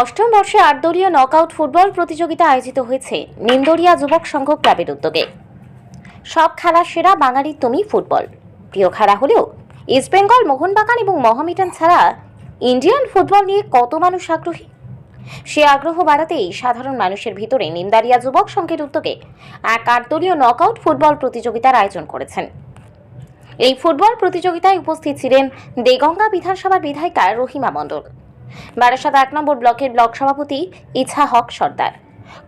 অষ্টম বর্ষে আটদলীয় knockout football প্রতিযোগিতা আয়োজিত হয়েছে নিন্দরিয়া যুবক সংঘ ক্লাবের উদ্যোগে। সব খেলা সেরা বাঙালির তুমি ফুটবল। প্রিয় খেলা হলেও ইস্টবেঙ্গল মোহনবাগান এবং মহামিটান ছাড়া ইন্ডিয়ান ফুটবল নিয়ে কত মানুষ আগ্রহী? সে আগ্রহ বাড়াতেই সাধারণ মানুষের ভিতরে নিন্দারিয়া যুবক সংঘের উদ্যোগে এক আটদলীয় নকআউট ফুটবল প্রতিযোগিতার আয়োজন করেছেন। এই ফুটবল প্রতিযোগিতায় উপস্থিত ছিলেন দেগঙ্গা বিধানসভার বিধায়িকা রহিমা মণ্ডল। বারাসাত এক নম্বর ব্লকের ব্লক সভাপতি ইছা হক সর্দার।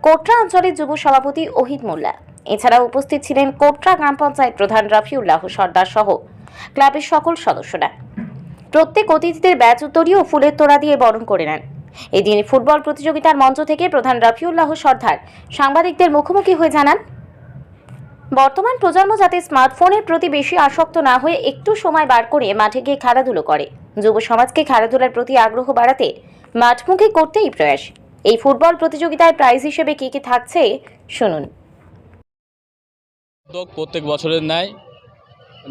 কোটরা অঞ্চলের যুব সভাপতি ওহিদ মোল্লা। এছাড়া উপস্থিত ছিলেন কোটরা গ্রাম পঞ্চায়েত প্রধান রফিউল্লাহ সর্দার সহ ক্লাবের সকল সদস্যরা। প্রত্যেক অতিথিদের ব্যাচ উত্তরীয় ফুলের তোড়া দিয়ে বরণ করে নেন। এদিন ফুটবল প্রতিযোগিতার মঞ্চ থেকে প্রধান রফিউল্লাহ সর্দার সাংবাদিকদের মুখোমুখি হয়ে জানান বর্তমান প্রজন্ম যাতে স্মার্টফোনের প্রতি বেশি আসক্ত না হয়ে একটু সময় বার করে মাঠে গিয়ে খেলাধুলো করে। যুব সমাজকে খেলাধুলার প্রতি আগ্রহ বাড়াতে মাঠমুখী করতেই প্রয়াস। এই ফুটবল প্রতিযোগিতায় প্রাইজ হিসেবে কি কি থাকছে, শুনুন। প্রত্যেক বছরের ন্যায়।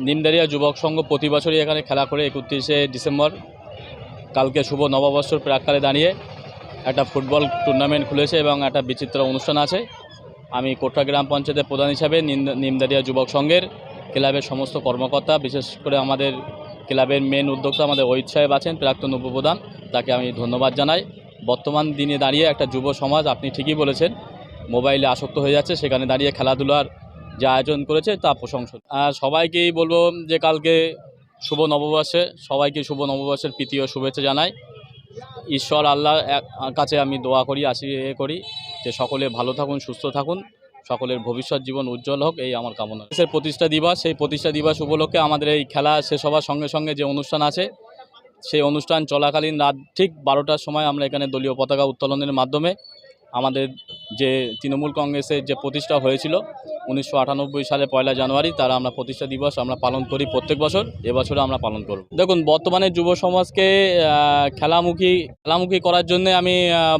নিমদারিয়া যুবক সংঘ প্রতি বছরই এখানে খেলা করে একত্রিশে ডিসেম্বর। কালকে শুভ নববর্ষর প্রাককালে দাঁড়িয়ে একটা ফুটবল টুর্নামেন্ট খুলেছে এবং একটা বিচিত্র অনুষ্ঠান আছে। আমি কোটরা গ্রাম পঞ্চায়েতের প্রধান হিসাবে নিম- নিমদারিয়া যুবক সংঘের ক্লাবের সমস্ত কর্মকর্তা, বিশেষ করে আমাদের ক্লাবের মেন উদ্যোক্তা আমাদের ঐদ সাহেব আছেন, প্রাক্তন উপপ্রধান। তাকে আমি ধন্যবাদ জানাই। বর্তমান দিনে দাঁড়িয়ে একটা যুব সমাজ, আপনি ঠিকই বলেছেন, মোবাইলে আসক্ত হয়ে যাচ্ছে, সেখানে দাঁড়িয়ে খেলাধুলার যে আয়োজন করেছে, তা প্রশংসা আর সবাইকেই বলব যে কালকে শুভ নববর্ষে, সবাইকে শুভ নববর্ষের প্রীতি ও শুভেচ্ছা জানাই। ঈশ্বর আল্লাহর এক- কাছে আমি দোয়া করি আশি এ করি। যে সকলে ভালো থাকুন, সুস্থ থাকুন, সকলের ভবিষ্যৎ জীবন উজ্জ্বল হোক, এই আমার কামনা। দেশের প্রতিষ্ঠা দিবস, সেই প্রতিষ্ঠা দিবস উপলক্ষে আমাদের এই খেলা শেষ হওয়ার সঙ্গে সঙ্গে যে অনুষ্ঠান আছে, সেই অনুষ্ঠান চলাকালীন রাত ঠিক বারোটার সময় আমরা এখানে দলীয় পতাকা উত্তোলনের মাধ্যমে আমাদের যে তৃণমূল কংগ্রেসের যে প্রতিষ্ঠা হয়েছিল, উনিশশো আটানব্বই সালে পয়লা জানুয়ারি, তারা আমরা প্রতিষ্ঠা দিবস আমরা পালন করি প্রত্যেক বছর, এবছরও আমরা পালন করব। দেখুন, বর্তমানে যুব সমাজকে খেলামুখী খেলামুখী করার জন্য আমি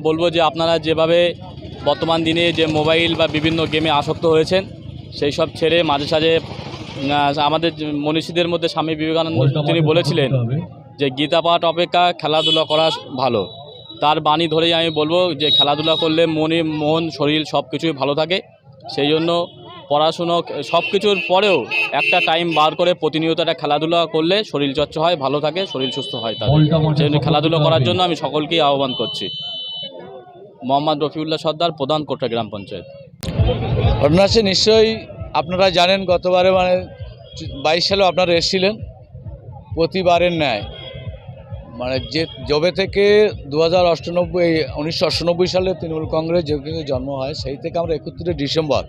বলব যে আপনারা যেভাবে বর্তমান দিনে যে মোবাইল বা বিভিন্ন গেমে আসক্ত হয়েছেন সেই সব ছেড়ে মাঝে সাঝে আমাদের মনীষীদের মধ্যে স্বামী বিবেকানন্দ তিনি বলেছিলেন যে গীতা পাঠ অপেক্ষা খেলাধুলা করা ভালো। তার বাণী ধরেই আমি বলব যে খেলাধুলা করলে মনে মন শরীর সব কিছুই ভালো থাকে। সেই জন্য পড়াশুনো সব কিছুর পরেও একটা টাইম বার করে প্রতিনিয়ত একটা খেলাধুলা করলে শরীর চর্চা হয় ভালো থাকে শরীর সুস্থ হয় তাদের। সেই জন্য খেলাধুলা করার জন্য আমি সকলকেই আহ্বান করছি। মোহাম্মদ রফিউল্লাহ সর্দার, প্রধান কোটা গ্রাম পঞ্চায়েত। ঘটনা আছে নিশ্চয়ই আপনারা জানেন, গতবারে মানে বাইশ সালেও আপনারা এসেছিলেন প্রতিবারের ন্যায়। মানে যে যবে থেকে দু হাজার অষ্টানব্বই উনিশশো সালে তৃণমূল কংগ্রেস যেখানে জন্ম হয়, সেই থেকে আমরা একত্রিশে ডিসেম্বর,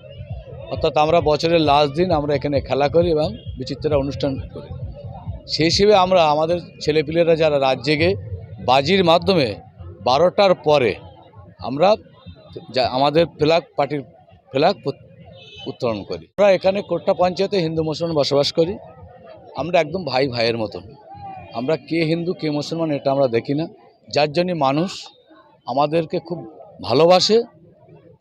অর্থাৎ আমরা বছরের লাস্ট দিন আমরা এখানে খেলা করি এবং বিচিত্রা অনুষ্ঠান করি। সেই হিসেবে আমরা আমাদের ছেলেপিলেরা যারা রাত জেগে বাজির মাধ্যমে বারোটার পরে আমরা যা আমাদের ফ্ল্যাগ পার্টির ফ্ল্যাগ উত্তোলন করি। আমরা এখানে কোট্টা পঞ্চায়েতে হিন্দু মুসলমান বসবাস করি। আমরা একদম ভাই ভাইয়ের মতন। আমরা কে হিন্দু, কে মুসলমান এটা আমরা দেখি না। যার জন্য মানুষ আমাদেরকে খুব ভালোবাসে।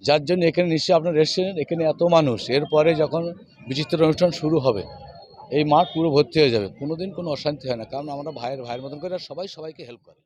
যার জন্য এখানে নিশ্চয়ই আপনার এসেছেন, এখানে এত মানুষ। এরপরে যখন বিচিত্র অনুষ্ঠান শুরু হবে, এই মাঠ পুরো ভর্তি হয়ে যাবে। কোনোদিন কোনো অশান্তি হয় না। কারণ আমরা ভাইয়ের ভাইয়ের মতন করে সবাই সবাইকে হেল্প করে।